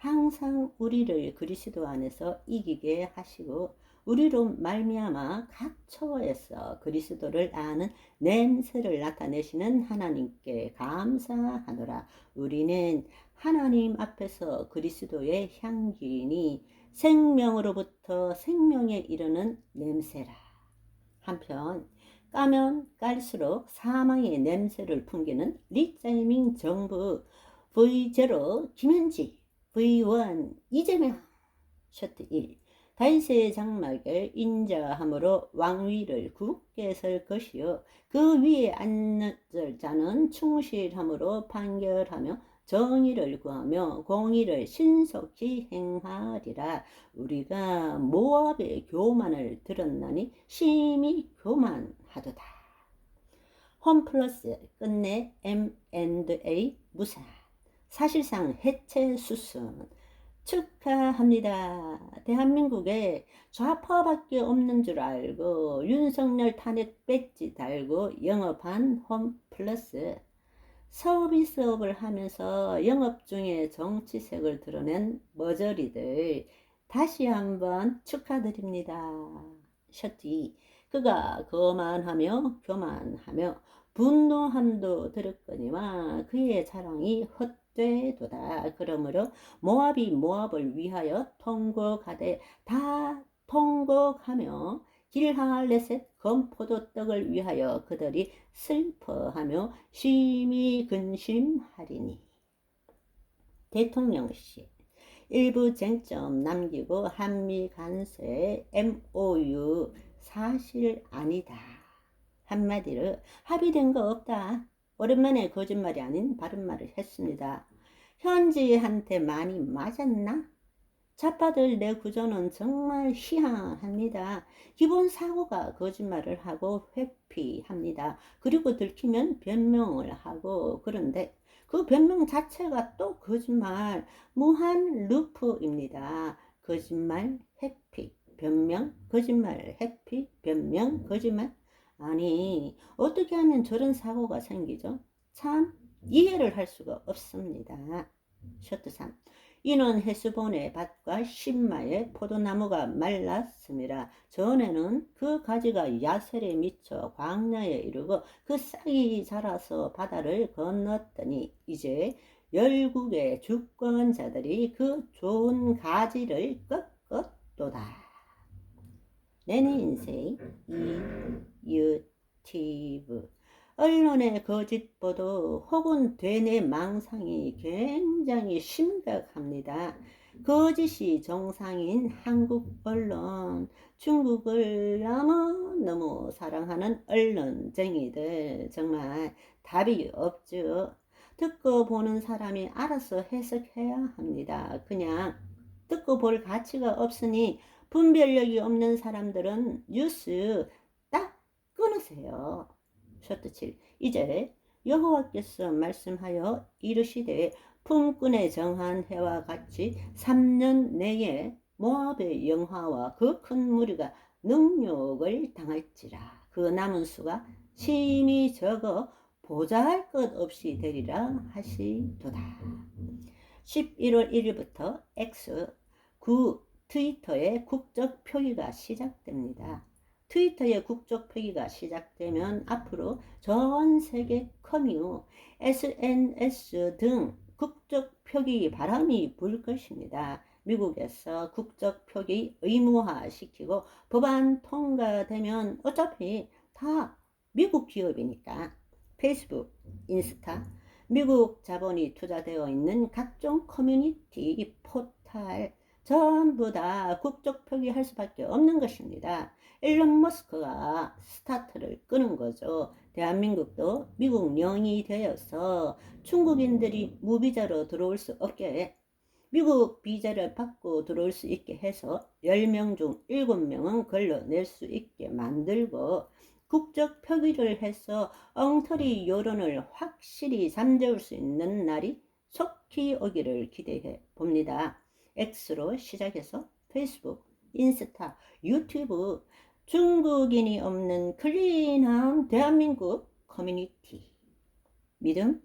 항상 우리를 그리스도 안에서 이기게 하시고 우리로 말미암아 각 처에서 그리스도를 아는 냄새를 나타내시는 하나님께 감사하노라. 우리는 하나님 앞에서 그리스도의 향기니 생명으로부터 생명에 이르는 냄새라. 한편 까면 깔수록 사망의 냄새를 풍기는 리자이밍 정부 V0 김현지 V1 이재명 셔트 1 다윗의 장막을 인자함으로 왕위를 굳게 설 것이요. 그 위에 앉을 자는 충실함으로 판결하며 정의를 구하며 공의를 신속히 행하리라. 우리가 모압의 교만을 들었나니 심히 교만하도다. 홈플러스 끝내 M&A 무사 사실상 해체 수순 축하합니다. 대한민국에 좌파밖에 없는 줄 알고 윤석열 탄핵 배지 달고 영업한 홈플러스 서비스업을 하면서 영업 중에 정치색을 드러낸 머저리들 다시 한번 축하드립니다. 셔티 그가 거만하며 교만하며 분노함도 들었거니와 그의 자랑이 헛 되도다. 그러므로 모압이 모압을 위하여 통곡하되 다 통곡하며 길하레셋 검포도 떡을 위하여 그들이 슬퍼하며 심히 근심하리니 대통령실 일부 쟁점 남기고 한미 간세 MOU 사실 아니다. 한마디로 합의된 거 없다. 오랜만에 거짓말이 아닌 바른 말을 했습니다. 현지한테 많이 맞았나? 자파들 내 구조는 정말 희한합니다. 기본 사고가 거짓말을 하고 회피합니다. 그리고 들키면 변명을 하고 그런데 그 변명 자체가 또 거짓말 무한 루프입니다. 거짓말 회피 변명 거짓말 회피 변명 거짓말 아니 어떻게 하면 저런 사고가 생기죠? 참 이해를 할 수가 없습니다. 셔트 3 이는 해수본의 밭과 신마의 포도나무가 말랐습니다. 전에는 그 가지가 야셀에 미쳐 광야에 이르고 그 싹이 자라서 바다를 건넜더니 이제 열국의 주권자들이 그 좋은 가지를 꺾었도다. 내내 인생 이 유튜브 언론의 거짓 보도 혹은 되뇌 망상이 굉장히 심각합니다. 거짓이 정상인 한국 언론, 중국을 너무너무 사랑하는 언론쟁이들 정말 답이 없죠. 듣고 보는 사람이 알아서 해석해야 합니다. 그냥 듣고 볼 가치가 없으니 분별력이 없는 사람들은 뉴스 딱 끊으세요. 셔트 7. 이제 여호와께서 말씀하여 이르시되 품꾼의 정한 해와 같이 3년 내에 모압의 영화와 그 큰 무리가 능욕을 당할지라 그 남은 수가 심히 적어 보잘 것 없이 되리라 하시도다. 11월 1일부터 X 9 트위터의 국적 표기가 시작됩니다. 트위터의 국적 표기가 시작되면 앞으로 전 세계 커뮤, SNS 등 국적 표기 바람이 불 것입니다. 미국에서 국적 표기 의무화 시키고 법안 통과되면 어차피 다 미국 기업이니까 페이스북, 인스타, 미국 자본이 투자되어 있는 각종 커뮤니티 포탈 전부 다 국적 표기할 수밖에 없는 것입니다. 일론 머스크가 스타트를 끄는 거죠. 대한민국도 미국 령이 되어서 중국인들이 무비자로 들어올 수 없게 미국 비자를 받고 들어올 수 있게 해서 10명 중 7명은 걸러낼 수 있게 만들고 국적 표기를 해서 엉터리 여론을 확실히 잠재울 수 있는 날이 속히 오기를 기대해 봅니다. X로 시작해서 페이스북, 인스타, 유튜브, 중국인이 없는 클린한 대한민국 커뮤니티. 믿음,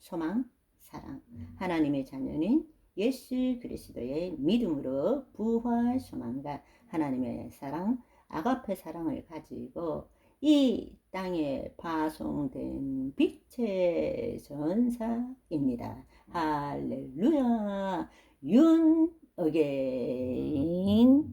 소망, 사랑. 하나님의 자녀는 예수 그리스도의 믿음으로 부활 소망과 하나님의 사랑, 아가페 사랑을 가지고 이 땅에 파송된 빛의 전사입니다. 할렐루야. 윤 어게인